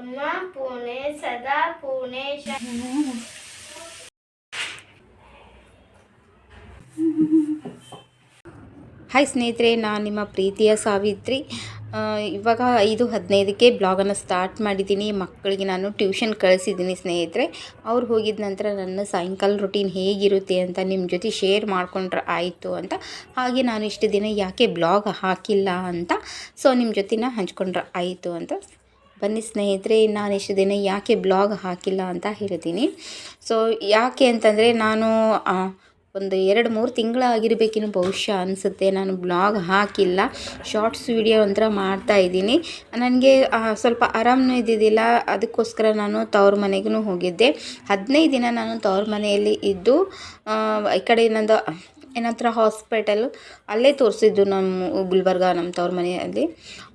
ಅಮ್ಮ, ಪುಣೆ, ಸದಾ ಪುಣೆ ಹಾಯ್ ಸ್ನೇಹಿತರೆ, ನಾನು ನಿಮ್ಮ ಪ್ರೀತಿಯ ಸಾವಿತ್ರಿ. ಇವಾಗ ಐದು ಹದಿನೈದಕ್ಕೆ ಬ್ಲಾಗನ್ನು ಸ್ಟಾರ್ಟ್ ಮಾಡಿದ್ದೀನಿ. ಮಕ್ಕಳಿಗೆ ನಾನು ಟ್ಯೂಷನ್ ಕಳಿಸಿದ್ದೀನಿ ಸ್ನೇಹಿತರೆ. ಅವ್ರು ಹೋಗಿದ ನಂತರ ನನ್ನ ಸಾಯಂಕಾಲ ರೊಟೀನ್ ಹೇಗಿರುತ್ತೆ ಅಂತ ನಿಮ್ಮ ಜೊತೆ ಶೇರ್ ಮಾಡ್ಕೊಂಡ್ರೆ ಆಯಿತು ಅಂತ. ಹಾಗೆ ನಾನು ಇಷ್ಟು ದಿನ ಯಾಕೆ ಬ್ಲಾಗ್ ಹಾಕಿಲ್ಲ ಅಂತ. ಸೊ ನಿಮ್ಮ ಜೊತೆನ ಹಂಚ್ಕೊಂಡ್ರೆ ಆಯಿತು ಅಂತ. ಬನ್ನಿ ಸ್ನೇಹಿತರೆ, ನಾನು ಇಷ್ಟು ದಿನ ಯಾಕೆ ಬ್ಲಾಗ್ ಹಾಕಿಲ್ಲ ಅಂತ ಹೇಳ್ತೀನಿ. ಸೊ ಯಾಕೆ ಅಂತಂದರೆ ನಾನು ಒಂದು ಎರಡು ಮೂರು ತಿಂಗಳಾಗಿರ್ಬೇಕಿನ್ನು ಬಹುಶಃ ಅನಿಸುತ್ತೆ. ನಾನು ಬ್ಲಾಗ್ ಹಾಕಿಲ್ಲ ಶಾರ್ಟ್ಸ್ ವಿಡಿಯೋ ಒಂಥರ ಮಾಡ್ತಾ ಇದ್ದೀನಿ. ನನಗೆ ಸ್ವಲ್ಪ ಆರಾಮನೂ ಇದ್ದಿದ್ದಿಲ್ಲ. ಅದಕ್ಕೋಸ್ಕರ ನಾನು ತವ್ರ ಮನೆಗೂ ಹೋಗಿದ್ದೆ. ಹದಿನೈದು ದಿನ ನಾನು ತವ್ರ ಮನೆಯಲ್ಲಿ ಇದ್ದು ಈ ಕಡೆ ನಂದು, ಏನತ್ರ ಹಾಸ್ಪಿಟಲು ಅಲ್ಲೇ ತೋರಿಸಿದ್ದು ನಮ್ಮ ಗುಲ್ಬರ್ಗ, ನಮ್ಮ ತವ್ರ ಮನೆಯಲ್ಲಿ.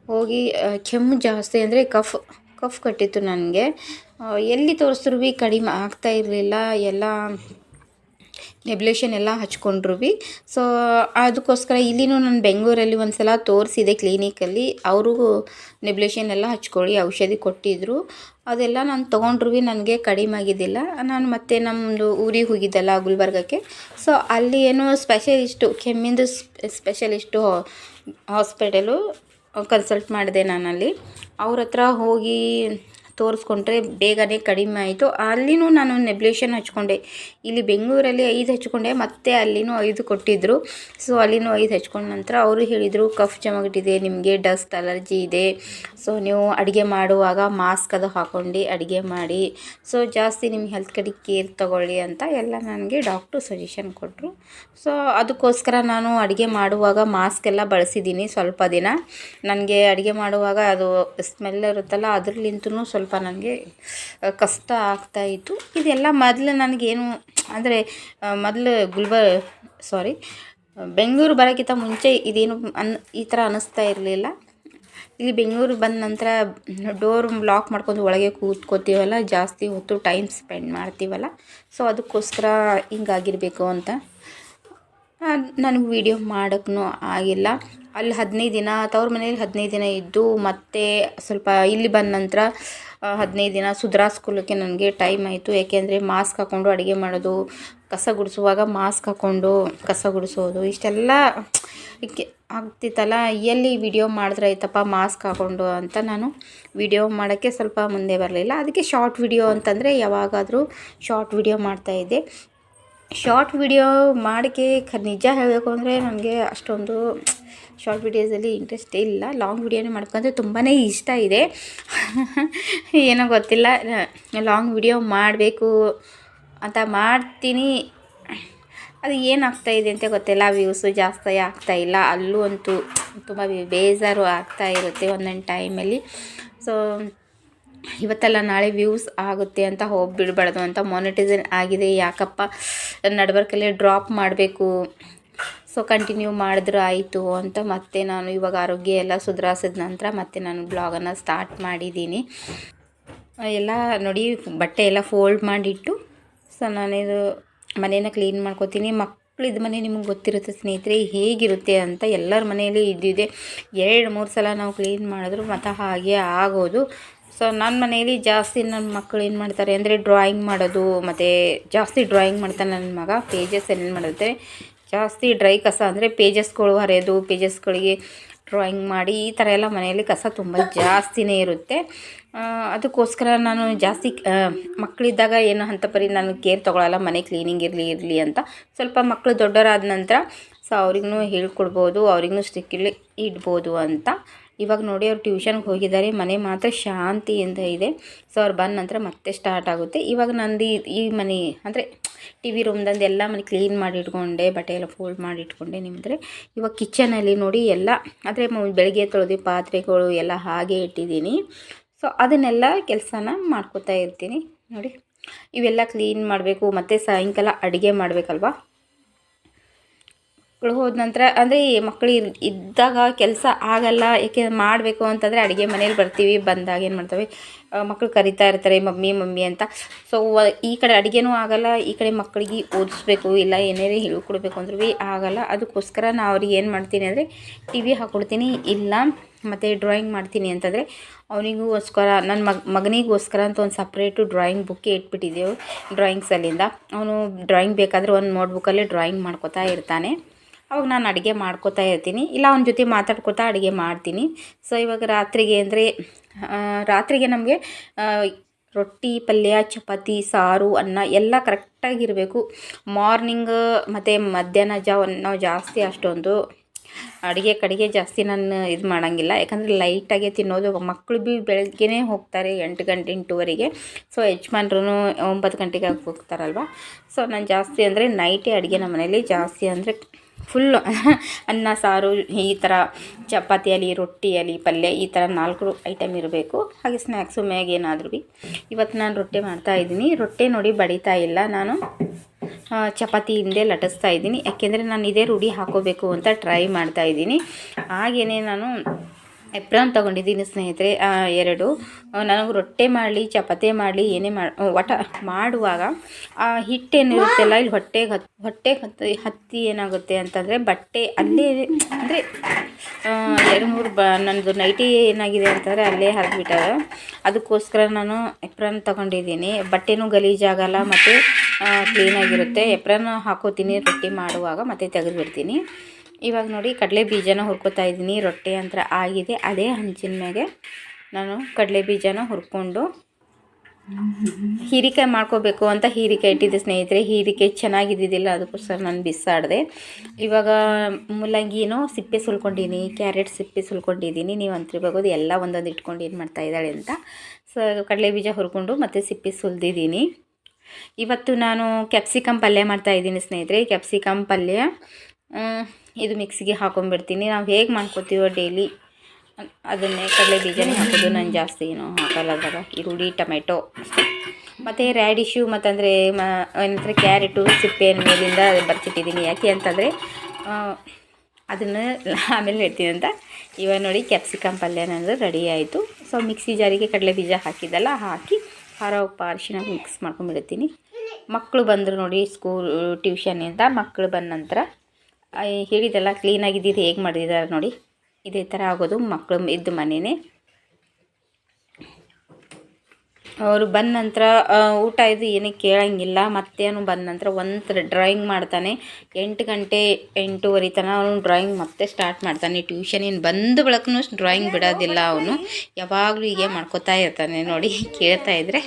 ಹೋಗಿ ಕೆಮ್ಮು ಜಾಸ್ತಿ ಅಂದರೆ ಕಫ್ ಕಫ್ ಕಟ್ಟಿತ್ತು ನನಗೆ. ಎಲ್ಲಿ ತೋರಿಸಿದ್ರು ಭೀ ಕಡಿಮೆ ಆಗ್ತಾ ಇರಲಿಲ್ಲ. ಎಲ್ಲ ನೆಬ್ಲೇಷನ್ ಎಲ್ಲ ಹಚ್ಕೊಂಡ್ರು ಭೀ. ಸೊ ಅದಕ್ಕೋಸ್ಕರ ಇಲ್ಲಿನೂ ನಾನು ಬೆಂಗಳೂರಲ್ಲಿ ಒಂದು ಸಲ ತೋರಿಸಿದೆ ಕ್ಲಿನಿಕಲ್ಲಿ ಅವರು ನೆಬ್ಲೇಷನ್ ಎಲ್ಲ ಹಚ್ಕೊಳ್ಳಿ, ಔಷಧಿ ಕೊಟ್ಟಿದ್ದರು ಅದೆಲ್ಲ ನಾನು ತೊಗೊಂಡ್ರು ಭೀ ನನಗೆ ಕಡಿಮೆ ಆಗಿದ್ದಿಲ್ಲ. ನಾನು ಮತ್ತೆ ನಮ್ಮದು ಊರಿಗೆ ಹೋಗಿದ್ದಲ್ಲ ಗುಲ್ಬರ್ಗಕ್ಕೆ. ಸೊ ಅಲ್ಲಿ ಏನೋ ಸ್ಪೆಷಲಿಸ್ಟು ಕೆಮ್ಮಿಂದು ಸ್ಪೆಷಲಿಸ್ಟು ಹಾಸ್ಪಿಟಲು ಕನ್ಸಲ್ಟ್ ಮಾಡಿದೆ ನಾನಲ್ಲಿ. ಅವ್ರ ಹತ್ರ ಹೋಗಿ ತೋರಿಸ್ಕೊಂಡ್ರೆ ಬೇಗನೆ ಕಡಿಮೆ ಆಯಿತು. ಅಲ್ಲಿನೂ ನಾನು ನೆಬ್ಲೇಷನ್ ಹಚ್ಕೊಂಡೆ. ಇಲ್ಲಿ ಬೆಂಗಳೂರಲ್ಲಿ ಐದು ಹಚ್ಕೊಂಡೆ, ಮತ್ತೆ ಅಲ್ಲಿನೂ ಐದು ಕೊಟ್ಟಿದ್ದರು ಸೊ ಅಲ್ಲಿನೂ ಐದು ಹಚ್ಕೊಂಡ ನಂತರ ಅವರು ಹೇಳಿದರು, ಕಫ್ ಜಮಗಟ್ಟಿದೆ ನಿಮಗೆ ಡಸ್ಟ್ ಅಲರ್ಜಿ ಇದೆ. ಸೊ ನೀವು ಅಡುಗೆ ಮಾಡುವಾಗ ಮಾಸ್ಕ್ ಅದು ಹಾಕ್ಕೊಂಡು ಅಡುಗೆ ಮಾಡಿ. ಸೊ ಜಾಸ್ತಿ ನಿಮ್ಮ ಹೆಲ್ತ್ ಕಡೆ ಕೇರ್ ತಗೊಳ್ಳಿ ಅಂತ ಎಲ್ಲ ನನಗೆ ಡಾಕ್ಟ್ರು ಸಜೆಷನ್ ಕೊಟ್ಟರು ಸೊ ಅದಕ್ಕೋಸ್ಕರ ನಾನು ಅಡುಗೆ ಮಾಡುವಾಗ ಮಾಸ್ಕ್ ಎಲ್ಲ ಬಳಸಿದ್ದೀನಿ ಸ್ವಲ್ಪ ದಿನ. ನನಗೆ ಅಡುಗೆ ಮಾಡುವಾಗ ಅದು ಸ್ಮೆಲ್ ಇರುತ್ತಲ್ಲ ಅದ್ರಲಿಂತೂ ಸ್ವಲ್ಪ ನನಗೆ ಕಷ್ಟ ಆಗ್ತಾ ಇತ್ತು. ಇದೆಲ್ಲ ಮೊದಲು ನನಗೇನು, ಅಂದರೆ ಮೊದಲು ಗುಲ್ಬರ್ ಸಾರಿ ಬೆಂಗಳೂರು ಬರೋಕ್ಕಿಂತ ಮುಂಚೆ ಇದೇನು ಅನ್, ಈ ಥರ ಅನ್ನಿಸ್ತಾ ಇರಲಿಲ್ಲ. ಇಲ್ಲಿ ಬೆಂಗಳೂರು ಬಂದ ನಂತರ ಡೋರ್ ಲಾಕ್ ಮಾಡ್ಕೊಂಡು ಒಳಗೆ ಕೂತ್ಕೋತೀವಲ್ಲ, ಜಾಸ್ತಿ ಹೊತ್ತು ಟೈಮ್ ಸ್ಪೆಂಡ್ ಮಾಡ್ತೀವಲ್ಲ. ಸೊ, ಅದಕ್ಕೋಸ್ಕರ ಹಿಂಗಾಗಿರಬೇಕು ಅಂತ. ನನಗೆ ವೀಡಿಯೋ ಮಾಡೋಕ್ಕೂ ಆಗಿಲ್ಲ. ಅಲ್ಲಿ ಹದಿನೈದು ದಿನ ತವ್ರ ಮನೇಲಿ ಹದಿನೈದು ದಿನ ಇದ್ದು ಮತ್ತೆ ಸ್ವಲ್ಪ ಇಲ್ಲಿ ಬಂದ ನಂತರ ಹದಿನೈದು ದಿನ ಸುಧಾರಿಸ್ಕೊಳ್ಳೋಕ್ಕೆ ನನಗೆ ಟೈಮ್ ಆಯಿತು. ಏಕೆಂದರೆ ಮಾಸ್ಕ್ ಹಾಕ್ಕೊಂಡು ಅಡುಗೆ ಮಾಡೋದು, ಕಸ ಗುಡಿಸುವಾಗ ಮಾಸ್ಕ್ ಹಾಕ್ಕೊಂಡು ಕಸ ಗುಡಿಸೋದು, ಇಷ್ಟೆಲ್ಲ ಆಗ್ತಿತ್ತಲ್ಲ. ಎಲ್ಲಿ ವಿಡಿಯೋ ಮಾಡಿದ್ರೆ ಆಯ್ತಪ್ಪ ಮಾಸ್ಕ್ ಹಾಕ್ಕೊಂಡು ಅಂತ ನಾನು ವಿಡಿಯೋ ಮಾಡೋಕ್ಕೆ ಸ್ವಲ್ಪ ಮುಂದೆ ಬರಲಿಲ್ಲ. ಅದಕ್ಕೆ ಶಾರ್ಟ್ ವಿಡಿಯೋ ಅಂತಂದರೆ ಯಾವಾಗಾದರೂ ಶಾರ್ಟ್ ವಿಡಿಯೋ ಮಾಡ್ತಾಯಿದ್ದೆ ಶಾರ್ಟ್ ವಿಡಿಯೋ ಮಾಡೋಕ್ಕೆ ನಿಜ ಹೇಳಬೇಕು ಅಂದರೆ ನನಗೆ ಅಷ್ಟೊಂದು ಶಾರ್ಟ್ ವಿಡಿಯೋಸಲ್ಲಿ ಇಂಟ್ರೆಸ್ಟ್ ಇಲ್ಲ. ಲಾಂಗ್ ವಿಡಿಯೋನೇ ಮಾಡ್ಕೊಂಡ್ರೆ ತುಂಬಾ ಇಷ್ಟ ಇದೆ. ಏನೋ ಗೊತ್ತಿಲ್ಲ. ಲಾಂಗ್ ವಿಡಿಯೋ ಮಾಡಬೇಕು ಅಂತ ಮಾಡ್ತೀನಿ. ಅದು ಏನಾಗ್ತಾ ಇದೆ ಅಂತ ಗೊತ್ತಿಲ್ಲ. ವ್ಯೂಸು ಜಾಸ್ತಿ ಆಗ್ತಾ ಇಲ್ಲ. ಅಲ್ಲೂ ಅಂತೂ ತುಂಬ ಬೇಜಾರು ಆಗ್ತಾ ಇರುತ್ತೆ ಒಂದೊಂದು ಟೈಮಲ್ಲಿ ಸೊ ಇವತ್ತಲ್ಲ ನಾಳೆ ವ್ಯೂಸ್ ಆಗುತ್ತೆ ಅಂತ ಹೋಗಿ ಬಿಡಬಾರ್ದು ಅಂತ ಮಾನಿಟೈಸನ್ ಆಗಿದೆ. ಯಾಕಪ್ಪ? ನಡ್ಬರ್ಕಲ್ಲೇ ಡ್ರಾಪ್ ಮಾಡಬೇಕು. ಸೊ ಕಂಟಿನ್ಯೂ ಮಾಡಿದ್ರೆ ಆಯಿತು ಅಂತ ಮತ್ತೆ ನಾನು ಇವಾಗ ಆರೋಗ್ಯ ಎಲ್ಲ ಸುಧಾರಿಸಿದ ನಂತರ ಮತ್ತೆ ನಾನು ಬ್ಲಾಗನ್ನು ಸ್ಟಾರ್ಟ್ ಮಾಡಿದ್ದೀನಿ. ಎಲ್ಲ ನೋಡಿ, ಬಟ್ಟೆ ಎಲ್ಲ ಫೋಲ್ಡ್ ಮಾಡಿಟ್ಟು ಸೊ ನಾನಿದು ಮನೇನ ಕ್ಲೀನ್ ಮಾಡ್ಕೋತೀನಿ. ಮಕ್ಕಳಿದ ಮನೆ ನಿಮಗೆ ಗೊತ್ತಿರುತ್ತೆ ಸ್ನೇಹಿತರೆ, ಹೇಗಿರುತ್ತೆ ಅಂತ ಎಲ್ಲರ ಮನೆಯಲ್ಲಿ ಇದ್ದಿದೆ. ಎರಡು ಮೂರು ಸಲ ನಾವು ಕ್ಲೀನ್ ಮಾಡಿದ್ರು ಮತ್ತು ಹಾಗೆ ಆಗೋದು. ಸೊ ನನ್ನ ಮನೆಯಲ್ಲಿ ಜಾಸ್ತಿ ನನ್ನ ಮಕ್ಕಳು ಏನು ಮಾಡ್ತಾರೆ ಅಂದರೆ ಡ್ರಾಯಿಂಗ್ ಮಾಡೋದು, ಮತ್ತು ಜಾಸ್ತಿ ಡ್ರಾಯಿಂಗ್ ಮಾಡ್ತಾನೆ ನನ್ನ ಮಗ ಪೇಜಸ್ ಏನೇನು ಮಾಡುತ್ತೆ, ಜಾಸ್ತಿ ಡ್ರೈ ಕಸ ಅಂದರೆ ಪೇಜಸ್ಗಳು ಹರಿಯೋದು ಪೇಜಸ್ಗಳಿಗೆ ಡ್ರಾಯಿಂಗ್ ಮಾಡಿ, ಈ ಥರ ಎಲ್ಲ ಮನೆಯಲ್ಲಿ ಕಸ ತುಂಬ ಜಾಸ್ತಿನೇ ಇರುತ್ತೆ. ಅದಕ್ಕೋಸ್ಕರ ನಾನು ಜಾಸ್ತಿ ಮಕ್ಕಳಿದ್ದಾಗ ಏನು ಅಂತ ಪರಿ ನಾನು ಕೇರ್ ತೊಗೊಳಲ್ಲ, ಮನೆ ಕ್ಲೀನಿಂಗ್ ಇರಲಿ ಇರಲಿ ಅಂತ. ಸ್ವಲ್ಪ ಮಕ್ಕಳು ದೊಡ್ಡವರಾದ ನಂತರ, ಸೊ ಅವ್ರಿಗೂ ಹೇಳ್ಕೊಡ್ಬೋದು ಅವ್ರಿಗೂ ಸ್ಟ್ರಿಕ್ಟ್ಲಿ ಇಡ್ಬೋದು ಅಂತ. ಇವಾಗ ನೋಡಿ ಅವ್ರು ಟ್ಯೂಷನ್ಗೆ ಹೋಗಿದ್ದಾರೆ. ಮನೆ ಮಾತ್ರ ಶಾಂತಿಯಿಂದ ಇದೆ. ಸೊ ಅವ್ರು ಬಂದ ನಂತರ ಮತ್ತೆ ಸ್ಟಾರ್ಟ್ ಆಗುತ್ತೆ. ಇವಾಗ ನಂದು ಈ- ಮನೆ ಅಂದರೆ ಟಿ ವಿ ರೂಮ್ದಂದು ಎಲ್ಲ ಮನೆ ಕ್ಲೀನ್ ಮಾಡಿ ಇಟ್ಕೊಂಡೆ, ಬಟ್ಟೆ ಎಲ್ಲ ಫೋಲ್ಡ್ ಮಾಡಿ ಇಟ್ಕೊಂಡೆ ನಿಮ್ಮದ್ರೆ ಇವಾಗ ಕಿಚನಲ್ಲಿ ನೋಡಿ ಎಲ್ಲ, ಅಂದರೆ ಬೆಳಗ್ಗೆ ತೊಳೆದು ಪಾತ್ರೆಗಳು ಎಲ್ಲ ಹಾಗೆ ಇಟ್ಟಿದ್ದೀನಿ. ಸೊ ಅದನ್ನೆಲ್ಲ ಕೆಲಸನ ಮಾಡ್ಕೋತಾ ಇರ್ತೀನಿ. ನೋಡಿ, ಇವೆಲ್ಲ ಕ್ಲೀನ್ ಮಾಡಬೇಕು, ಮತ್ತು ಸಾಯಂಕಾಲ ಅಡುಗೆ ಮಾಡಬೇಕಲ್ವಾ? ಮಕ್ಕಳು ಹೋದ ನಂತರ, ಅಂದರೆ ಮಕ್ಕಳು ಇದ್ದಾಗ ಕೆಲಸ ಆಗಲ್ಲ, ಏಕೆ ಮಾಡಬೇಕು ಅಂತಂದರೆ ಅಡುಗೆ ಮನೇಲಿ ಬರ್ತೀವಿ, ಬಂದಾಗ ಏನು ಮಾಡ್ತವೆ ಮಕ್ಕಳು ಕರಿತಾ ಇರ್ತಾರೆ, ಮಮ್ಮಿ ಮಮ್ಮಿ ಅಂತ. ಸೊ ಈ ಕಡೆ ಅಡುಗೆನೂ ಆಗಲ್ಲ, ಈ ಕಡೆ ಮಕ್ಕಳಿಗೆ ಓದಿಸ್ಬೇಕು, ಇಲ್ಲ ಏನೇನೇ ಹೇಳ್ಕೊಡ್ಬೇಕು ಅಂದ್ರೂ ಭೀ ಆಗಲ್ಲ. ಅದಕ್ಕೋಸ್ಕರ ನಾ ಅವ್ರಿಗೆ ಏನು ಮಾಡ್ತೀನಿ ಅಂದರೆ, ಟಿ ವಿ ಹಾಕ್ಕೊಡ್ತೀನಿ ಇಲ್ಲ ಮತ್ತು ಡ್ರಾಯಿಂಗ್ ಮಾಡ್ತೀನಿ ಅಂತಂದರೆ, ಅವನಿಗೋಸ್ಕರ ನನ್ನ ಮಗ, ಮಗನಿಗೋಸ್ಕರ ಅಂತ ಒಂದು ಸಪ್ರೇಟು ಡ್ರಾಯಿಂಗ್ ಬುಕ್ಕೇ ಇಟ್ಬಿಟ್ಟಿದ್ದೆವು ಡ್ರಾಯಿಂಗ್ಸಲ್ಲಿಂದ ಅವನು ಡ್ರಾಯಿಂಗ್ ಬೇಕಾದರೆ ಒಂದು ನೋಟ್ಬುಕ್ಕಲ್ಲೇ ಡ್ರಾಯಿಂಗ್ ಮಾಡ್ಕೋತಾ ಇರ್ತಾನೆ. ಅವಾಗ ನಾನು ಅಡುಗೆ ಮಾಡ್ಕೋತಾ ಇರ್ತೀನಿ. ಇಲ್ಲ ಅವನ ಜೊತೆ ಮಾತಾಡ್ಕೋತಾ ಅಡುಗೆ ಮಾಡ್ತೀನಿ. ಸೊ ಇವಾಗ ರಾತ್ರಿಗೆ ಅಂದರೆ ರಾತ್ರಿಗೆ ನಮಗೆ ರೊಟ್ಟಿ, ಪಲ್ಯ, ಚಪಾತಿ, ಸಾರು, ಅನ್ನ ಎಲ್ಲ ಕರೆಕ್ಟಾಗಿರಬೇಕು ಮಾರ್ನಿಂಗ್ ಮತ್ತು ಮಧ್ಯಾಹ್ನ ಜಾವ, ನಾವು ಜಾಸ್ತಿ ಅಷ್ಟೊಂದು ಅಡುಗೆ ಕಡೆಗೆ ಜಾಸ್ತಿ ನಾನು ಇದು ಮಾಡೋಂಗಿಲ್ಲ. ಯಾಕಂದರೆ ಲೈಟಾಗೆ ತಿನ್ನೋದು ಮಕ್ಕಳು ಭೀ ಬೆಳಗ್ಗೆನೇ ಹೋಗ್ತಾರೆ ಎಂಟು ಗಂಟೆ, ಎಂಟೂವರೆಗೆ. ಸೊ ಯಜಮಾನ್ರೂ ಒಂಬತ್ತು ಗಂಟೆಗೆ ಹೋಗ್ತಾರಲ್ವ? ಸೊ ನಾನು ಜಾಸ್ತಿ ಅಂದರೆ ನೈಟೇ ಅಡುಗೆ ನಮ್ಮ ಮನೇಲಿ ಜಾಸ್ತಿ ಅಂದರೆ ಫುಲ್ಲು ಅನ್ನ, ಸಾರು, ಈ ಥರ ಚಪಾತಿಯಲ್ಲಿ ರೊಟ್ಟಿಯಲ್ಲಿ ಪಲ್ಯ, ಈ ಥರ ನಾಲ್ಕು ಐಟಮ್ ಇರಬೇಕು. ಹಾಗೆ ಸ್ನ್ಯಾಕ್ಸು ಮ್ಯಾಗೆ ಏನಾದರೂ ಭೀ ಇವತ್ತು ನಾನು ರೊಟ್ಟಿ ಮಾಡ್ತಾ ಇದ್ದೀನಿ. ರೊಟ್ಟಿ ನೋಡಿ ಬಡಿತಾ ಇಲ್ಲ ನಾನು. ಚಪಾತಿ ಹಿಂದೆ ಲಟಿಸ್ತಾ ಇದ್ದೀನಿ. ಯಾಕೆಂದರೆ ನಾನು ಇದೇ ರೂಢಿ ಹಾಕೋಬೇಕು ಅಂತ ಟ್ರೈ ಮಾಡ್ತಾ ಇದ್ದೀನಿ. ಹಾಗೆಯೇ ನಾನು ಎಪ್ರಾನ್ ತೊಗೊಂಡಿದ್ದೀನಿ ಸ್ನೇಹಿತರೆ ಎರಡು. ನನಗೆ ರೊಟ್ಟಿ ಮಾಡಲಿ, ಚಪಾತಿ ಮಾಡಲಿ, ಏನೇ ಮಾಡಿ ಒಟ ಮಾಡುವಾಗ ಆ ಹಿಟ್ಟೇನಿರುತ್ತಲ್ಲ ಇಲ್ಲಿ ಹೊಟ್ಟೆಗೆ ಹತ್, ಹೊಟ್ಟೆಗೆ ಹತ್ತಿ ಹತ್ತಿ ಏನಾಗುತ್ತೆ ಅಂತಂದರೆ ಬಟ್ಟೆ ಅಲ್ಲೇ, ಅಂದರೆ ಎರಡು ಮೂರು ಬ ನನ್ನದು ನೈಟಿ ಏನಾಗಿದೆ ಅಂತಂದರೆ ಅಲ್ಲೇ ಹರಿದ್ಬಿಟ್ಟದ. ಅದಕ್ಕೋಸ್ಕರ ನಾನು ಎಪ್ರಾನ್ ತೊಗೊಂಡಿದ್ದೀನಿ. ಬಟ್ಟೆನೂ ಗಲೀಜಾಗಲ್ಲ ಮತ್ತು ಕ್ಲೀನಾಗಿರುತ್ತೆ ಎಪ್ರಾನ್ ಹಾಕೋತೀನಿ, ರೊಟ್ಟಿ ಮಾಡುವಾಗ ಮತ್ತು ತೆಗೆದುಬಿಡ್ತೀನಿ. ಇವಾಗ ನೋಡಿ ಕಡಲೆ ಬೀಜನ ಹುರ್ಕೋತಾ ಇದ್ದೀನಿ. ರೊಟ್ಟಿ ಅಂತ ಆಗಿದೆ. ಅದೇ ಹಂಚಿನ ಮ್ಯಾಗೆ ನಾನು ಕಡಲೆ ಬೀಜನ ಹುರ್ಕೊಂಡು ಹೀರಿಕಾಯಿ ಮಾಡ್ಕೋಬೇಕು ಅಂತ ಹೀರಿಕಾಯಿ ಇಟ್ಟಿದ್ದೆ ಸ್ನೇಹಿತರೆ. ಹೀರಿಕಾಯಿ ಚೆನ್ನಾಗಿದ್ದಿದ್ದಿಲ್ಲ, ಅದಕ್ಕೋಸ್ಕರ ನಾನು ಬಿಸಾಡಿದೆ. ಇವಾಗ ಮೂಲಂಗಿನೂ ಸಿಪ್ಪೆ ಸುಲ್ಕೊಂಡಿದ್ದೀನಿ ಕ್ಯಾರೆಟ್ ಸಿಪ್ಪೆ ಸುಲ್ಕೊಂಡಿದ್ದೀನಿ ನೀವು ಅಂತಿರ್ಬೋದು ಎಲ್ಲ ಒಂದೊಂದು ಇಟ್ಕೊಂಡು ಏನು ಮಾಡ್ತಾ ಇದ್ದಾಳೆ ಅಂತ. ಸೊ ಕಡಲೆ ಬೀಜ ಹುರ್ಕೊಂಡು ಮತ್ತು ಸಿಪ್ಪೆ ಸುಲ್ದಿದ್ದೀನಿ ಇವತ್ತು ನಾನು ಕ್ಯಾಪ್ಸಿಕಮ್ ಪಲ್ಯ ಮಾಡ್ತಾ ಇದ್ದೀನಿ ಸ್ನೇಹಿತರೆ. ಕ್ಯಾಪ್ಸಿಕಮ್ ಪಲ್ಯ ಇದು ಮಿಕ್ಸಿಗೆ ಹಾಕೊಂಡ್ಬಿಡ್ತೀನಿ ನಾವು ಹೇಗೆ ಮಾಡ್ಕೋತೀವೋ ಡೈಲಿ ಅದನ್ನೇ ಕಡಲೆ ಬೀಜನೇ ಹಾಕೋದು. ನಾನು ಜಾಸ್ತಿ ಏನು ಹಾಕಲ್ಲ ಅದಾಗ ಈರುಳ್ಳಿ, ಟೊಮೆಟೊ ಮತ್ತು ರ್ಯಾಡಿಶು ಮತ್ತಂದರೆ ಮ, ಏನಂದರೆ ಕ್ಯಾರೆಟು ಸಿಪ್ಪೆ ಮೇಲಿಂದ ಬರ್ಚಿಟ್ಟಿದ್ದೀನಿ. ಯಾಕೆ ಅಂತಂದರೆ ಅದನ್ನು ಆಮೇಲೆ ಹೇಳ್ತೀನಿ ಅಂತ. ಇವಾಗ ನೋಡಿ ಕ್ಯಾಪ್ಸಿಕಮ್ ಪಲ್ಯ ನನ್ನದು ರೆಡಿ ಆಯಿತು. ಸೊ ಮಿಕ್ಸಿ ಜಾರಿಗೆ ಕಡಲೆ ಬೀಜ ಹಾಕಿದ್ದಲ್ಲ, ಹಾಕಿ ಖಾರ, ಉಪ್ಪು ಅರಿಶಿನ ಮಿಕ್ಸ್ ಮಾಡ್ಕೊಂಡ್ಬಿಡ್ತೀನಿ ಮಕ್ಕಳು ಬಂದರು ನೋಡಿ ಸ್ಕೂಲ್ ಟ್ಯೂಷನಿಂದ ಮಕ್ಕಳು ಬಂದ ನಂತರ ಹೇಳಿದೆಲ್ಲ ಕ್ಲೀನಾಗಿದ್ದಿದ್ದು ಹೇಗೆ ಮಾಡಿದ್ದಾರೆ ನೋಡಿ. ಇದೇ ಥರ ಆಗೋದು ಮಕ್ಕಳು ಇದ್ದ ಮನೆಯೇ ಅವರು ಬಂದ ನಂತರ ಊಟ ಇದು ಏನಕ್ಕೆ ಕೇಳಂಗಿಲ್ಲ. ಮತ್ತೇನು ಬಂದ ನಂತರ ಒಂದು ಡ್ರಾಯಿಂಗ್ ಮಾಡ್ತಾನೆ. ಎಂಟು ಗಂಟೆ ಎಂಟೂವರೆ ತನಕ ಅವನು ಡ್ರಾಯಿಂಗ್ ಮತ್ತೆ ಸ್ಟಾರ್ಟ್ ಮಾಡ್ತಾನೆ. ಟ್ಯೂಷನಿಂದ ಬಂದ ಬಳಕೂ ಡ್ರಾಯಿಂಗ್ ಬಿಡೋದಿಲ್ಲ ಅವನು. ಯಾವಾಗಲೂ ಹೀಗೆ ಮಾಡ್ಕೋತಾ ಇರ್ತಾನೆ ನೋಡಿ ಕೇಳ್ತಾ ಇದ್ರೆ.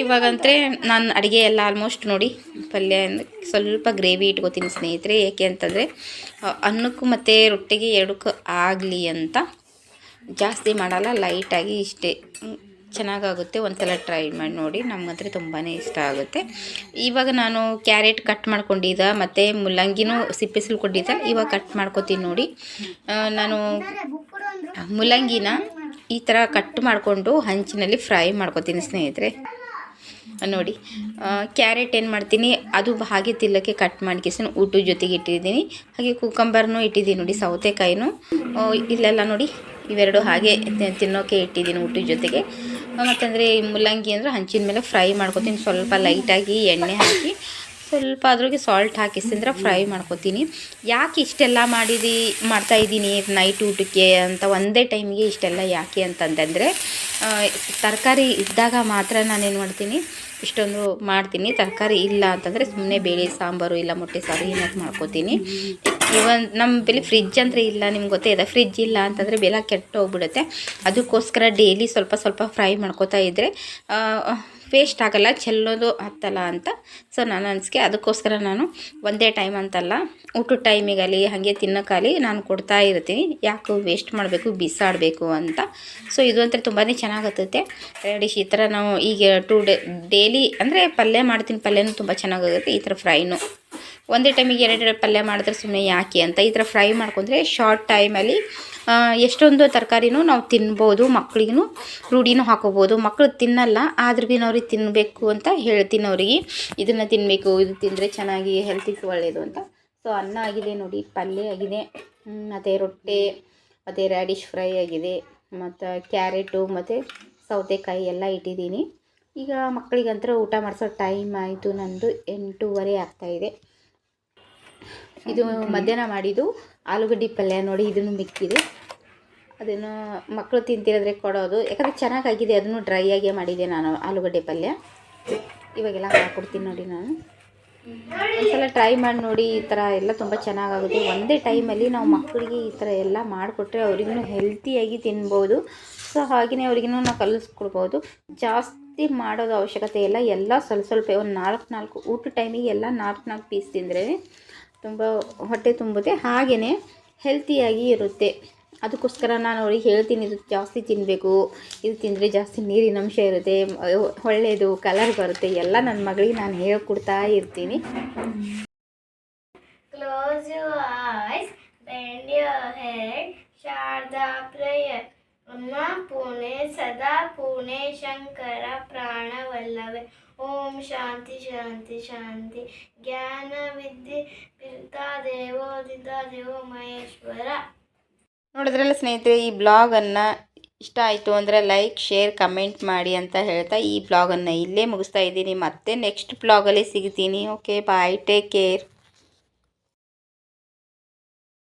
ಇವಾಗಂದ್ರೆ ನಾನು ಅಡುಗೆ ಎಲ್ಲ ಆಲ್ಮೋಸ್ಟ್ ನೋಡಿ ಪಲ್ಯ ಸ್ವಲ್ಪ ಗ್ರೇವಿ ಇಟ್ಕೋತೀನಿ ಸ್ನೇಹಿತರೆ. ಏಕೆ ಅಂತಂದರೆ ಅನ್ನಕ್ಕೂ ಮತ್ತು ರೊಟ್ಟಿಗೆ ಎರಡಕ್ಕೂ ಆಗಲಿ ಅಂತ ಜಾಸ್ತಿ ಮಾಡಲ್ಲ ಲೈಟಾಗಿ ಇಷ್ಟೇ. ಚೆನ್ನಾಗಾಗುತ್ತೆ, ಒಂದ್ಸಲ ಟ್ರೈ ಮಾಡಿ ನೋಡಿ. ನಮಗಂದ್ರೆ ತುಂಬಾ ಇಷ್ಟ ಆಗುತ್ತೆ. ಇವಾಗ ನಾನು ಕ್ಯಾರೆಟ್ ಕಟ್ ಮಾಡ್ಕೊಂಡಿದ್ದ, ಮತ್ತು ಮುಲ್ಲಂಗಿನೂ ಸಿಪ್ಪೆ ಸುಲ್ಕೊಂಡಿದ್ದ, ಇವಾಗ ಕಟ್ ಮಾಡ್ಕೊತೀನಿ ನೋಡಿ. ನಾನು ಮುಲ್ಲಂಗಿನ ಈ ಥರ ಕಟ್ ಮಾಡಿಕೊಂಡು ಹಂಚಿನಲ್ಲಿ ಫ್ರೈ ಮಾಡ್ಕೊತೀನಿ ಸ್ನೇಹಿತರೆ. ನೋಡಿ ಕ್ಯಾರೆಟ್ ಏನು ಮಾಡ್ತೀನಿ, ಅದು ಹಾಗೆ ತಿಲ್ಲಕ್ಕೆ ಕಟ್ ಮಾಡ್ಕೇಸಿನ ಊಟದ ಜೊತೆಗೆ ಇಟ್ಟಿದ್ದೀನಿ. ಹಾಗೆ ಕುಕಂಬರ್ನೂ ಇಟ್ಟಿದ್ದೀನಿ ನೋಡಿ, ಸೌತೆಕಾಯಿನೂ. ಇಲ್ಲೆಲ್ಲ ನೋಡಿ, ಇವೆರಡು ಹಾಗೆ ತಿನ್ನೋಕೆ ಇಟ್ಟಿದ್ದೀನಿ ಊಟದ ಜೊತೆಗೆ. ಮತ್ತಂದರೆ ಈ ಮೂಲಂಗಿ ಅಂದರೆ ಹಂಚಿನ ಮೇಲೆ ಫ್ರೈ ಮಾಡ್ಕೊತೀನಿ. ಸ್ವಲ್ಪ ಲೈಟಾಗಿ ಎಣ್ಣೆ ಹಾಕಿ, ಸ್ವಲ್ಪ ಅದ್ರಾಗೆ ಸಾಲ್ಟ್ ಹಾಕಿಸಿದ್ರೆ ಫ್ರೈ ಮಾಡ್ಕೊತೀನಿ. ಯಾಕೆ ಇಷ್ಟೆಲ್ಲ ಮಾಡಿದಿ, ಮಾಡ್ತಾ ಇದ್ದೀನಿ ನೈಟ್ ಊಟಕ್ಕೆ ಅಂತ ಒಂದೇ ಟೈಮಿಗೆ ಇಷ್ಟೆಲ್ಲ ಯಾಕೆ ಅಂತಂದರೆ ತರಕಾರಿ ಇದ್ದಾಗ ಮಾತ್ರ ನಾನೇನು ಮಾಡ್ತೀನಿ, ಇಷ್ಟೊಂದು ಮಾಡ್ತೀನಿ. ತರಕಾರಿ ಇಲ್ಲ ಅಂತಂದರೆ ಸುಮ್ಮನೆ ಬೇಳೆ ಸಾಂಬಾರು ಇಲ್ಲ ಮೊಟ್ಟೆ ಸಾರು ಏನಾದ್ರು ಮಾಡ್ಕೋತೀನಿ. ಇವನ್ ನಮ್ಮ ಬೆಲೆ ಫ್ರಿಜ್ ಅಂದರೆ ಇಲ್ಲ, ನಿಮ್ಗೆ ಗೊತ್ತೇ ಇದೆ ಫ್ರಿಜ್ ಇಲ್ಲ ಅಂತಂದರೆ ಬೆಲ್ಲ ಕೆಟ್ಟು ಹೋಗ್ಬಿಡುತ್ತೆ ಅದಕ್ಕೋಸ್ಕರ ಡೈಲಿ ಸ್ವಲ್ಪ ಸ್ವಲ್ಪ ಫ್ರೈ ಮಾಡ್ಕೋತಾ ಇದ್ದರೆ ವೇಸ್ಟ್ ಆಗಲ್ಲ, ಚೆಲ್ಲೋದು ಹತ್ತಲ್ಲ ಅಂತ. ಸೊ ನಾನು ಅನಿಸಿಕೆ ಅದಕ್ಕೋಸ್ಕರ ನಾನು ಒಂದೇ ಟೈಮ್ ಅಂತಲ್ಲ, ಊಟದ ಟೈಮಿಗಲಿ ಹಾಗೆ ತಿನ್ನೋಕ್ಕಾಗಲಿ ನಾನು ಕೊಡ್ತಾ ಇರ್ತೀನಿ. ಯಾಕೆ ವೇಸ್ಟ್ ಮಾಡಬೇಕು, ಬಿಸಾಡಬೇಕು ಅಂತ. ಸೊ ಇದು ಅಂತ ತುಂಬಾ ಚೆನ್ನಾಗತ್ತೆ ಡಿಶ್ ಈ ಥರ ನಾವು ಈಗ ಟೂ ಡೇ ಡೈಲಿ ಅಂದರೆ ಪಲ್ಯ ಮಾಡ್ತೀನಿ, ಪಲ್ಯನೂ ತುಂಬ ಚೆನ್ನಾಗಾಗುತ್ತೆ, ಈ ಥರ ಫ್ರೈನು ಒಂದೇ ಟೈಮಿಗೆ ಎರಡು ಪಲ್ಯ ಮಾಡಿದ್ರೆ ಸುಮ್ಮನೆ ಯಾಕೆ ಅಂತ ಈ ಥರ ಫ್ರೈ ಮಾಡ್ಕೊಂಡ್ರೆ ಶಾರ್ಟ್ ಟೈಮಲ್ಲಿ ಎಷ್ಟೊಂದು ತರಕಾರಿನೂ ನಾವು ತಿನ್ಬೋದು ಮಕ್ಳಿಗೂ ರೂಢಿನೂ ಹಾಕೋಬೋದು. ಮಕ್ಕಳು ತಿನ್ನಲ್ಲ, ಆದ್ರೂ ಭೀ ಅವ್ರಿಗೆ ತಿನ್ನಬೇಕು ಅಂತ ಹೇಳ್ತೀನಿ ಅವ್ರಿಗೆ. ಇದನ್ನು ತಿನ್ನಬೇಕು ಇದು ತಿಂದರೆ ಚೆನ್ನಾಗಿ ಹೆಲ್ತಿಗೆ ಒಳ್ಳೆಯದು ಅಂತ. ಸೊ ಅನ್ನ ಆಗಿದೆ ನೋಡಿ, ಪಲ್ಯ ಆಗಿದೆ ಮತ್ತು ರೊಟ್ಟಿ, ಮತ್ತು ರ್ಯಾಡಿಶ್ ಫ್ರೈ ಆಗಿದೆ, ಮತ್ತು ಕ್ಯಾರೆಟು, ಮತ್ತು ಸೌತೆಕಾಯಿ ಎಲ್ಲ ಇಟ್ಟಿದ್ದೀನಿ. ಈಗ ಮಕ್ಕಳಿಗಂತರ ಊಟ ಮಾಡಿಸೋ ಟೈಮ್ ಆಯಿತು, ನಂದು ಎಂಟೂವರೆ ಆಗ್ತಾಯಿದೆ ಇದು. ಮಧ್ಯಾಹ್ನ ಮಾಡಿದ್ದು ಆಲೂಗಡ್ಡೆ ಪಲ್ಯ ನೋಡಿ ಇದನ್ನು ಮಿಕ್ಕಿದೆ. ಅದನ್ನು ಮಕ್ಕಳು ತಿಂತಿರೋದ್ರೆ ಕೊಡೋದು. ಯಾಕಂದರೆ ಚೆನ್ನಾಗಾಗಿದೆ, ಅದನ್ನು ಡ್ರೈ ಮಾಡಿದೆ ನಾನು ಆಲೂಗಡ್ಡೆ ಪಲ್ಯ. ಇವಾಗೆಲ್ಲ ಹಾಕ್ಕೊಡ್ತೀನಿ ನೋಡಿ ನಾನು. ಒಂದ್ಸಲ ಟ್ರೈ ಮಾಡಿ ನೋಡಿ, ಈ ಥರ ಎಲ್ಲ ತುಂಬ ಚೆನ್ನಾಗಾಗುತ್ತೆ. ಒಂದೇ ಟೈಮಲ್ಲಿ ನಾವು ಮಕ್ಕಳಿಗೆ ಈ ಥರ ಎಲ್ಲ ಮಾಡಿಕೊಟ್ರೆ ಅವ್ರಿಗೂ ಹೆಲ್ತಿಯಾಗಿ ತಿನ್ಬೋದು. ಸೊ ಹಾಗೆಯೇ ಅವ್ರಿಗೂ ನಾವು ಕಲಿಸ್ಕೊಡ್ಬೋದು. ಜಾಸ್ತಿ ಮಾಡೋದು ಅವಶ್ಯಕತೆ ಇಲ್ಲ. ಎಲ್ಲ ಸ್ವಲ್ಪ ಸ್ವಲ್ಪ ಒಂದು ನಾಲ್ಕು ನಾಲ್ಕು ಊಟ ಟೈಮಿಗೆ ಎಲ್ಲ ನಾಲ್ಕು ನಾಲ್ಕು ಪೀಸ್ ತಿಂದರೆ ತುಂಬ ಹೊಟ್ಟೆ ತುಂಬುತ್ತೆ. ಹಾಗೆಯೇ ಹೆಲ್ತಿಯಾಗಿ ಇರುತ್ತೆ. ಅದಕ್ಕೋಸ್ಕರ ನಾನು ಅವ್ರಿಗೆ ಹೇಳ್ತೀನಿ, ಇದು ಜಾಸ್ತಿ ತಿನ್ನಬೇಕು ಇದು ತಿಂದರೆ ಜಾಸ್ತಿ ನೀರಿನ ಅಂಶ ಇರುತ್ತೆ. ಒಳ್ಳೆಯದು ಕಲರ್ ಬರುತ್ತೆ. ಎಲ್ಲ ನನ್ನ ಮಗಳಿಗೆ ನಾನು ಹೇಳ್ಕೊಡ್ತಾ ಇರ್ತೀನಿ. ಅಮ್ಮ ಪುಣೆ ಸದಾ ಪುಣೆ ಶಂಕರ ಪ್ರಾಣವಲ್ಲವೇ. ಓಂ ಶಾಂತಿ ಶಾಂತಿ ಶಾಂತಿ. ಜ್ಞಾನ ವಿದ್ಯೆ ಪಿತಾ ದೇವೋದಿತ ದೇವೋ ಮಹೇಶ್ವರ. ನೋಡಿದ್ರಲ್ಲ ಸ್ನೇಹಿತರೆ, ಈ ಬ್ಲಾಗನ್ನು ಇಷ್ಟ ಆಯಿತು ಅಂದರೆ ಲೈಕ್ ಶೇರ್ ಕಮೆಂಟ್ ಮಾಡಿ ಅಂತ ಹೇಳ್ತಾ ಈ ಬ್ಲಾಗನ್ನು ಇಲ್ಲೇ ಮುಗಿಸ್ತಾ ಇದ್ದೀನಿ. ಮತ್ತೆ ನೆಕ್ಸ್ಟ್ ಬ್ಲಾಗಲ್ಲಿ ಸಿಗ್ತೀನಿ. Okay bye take care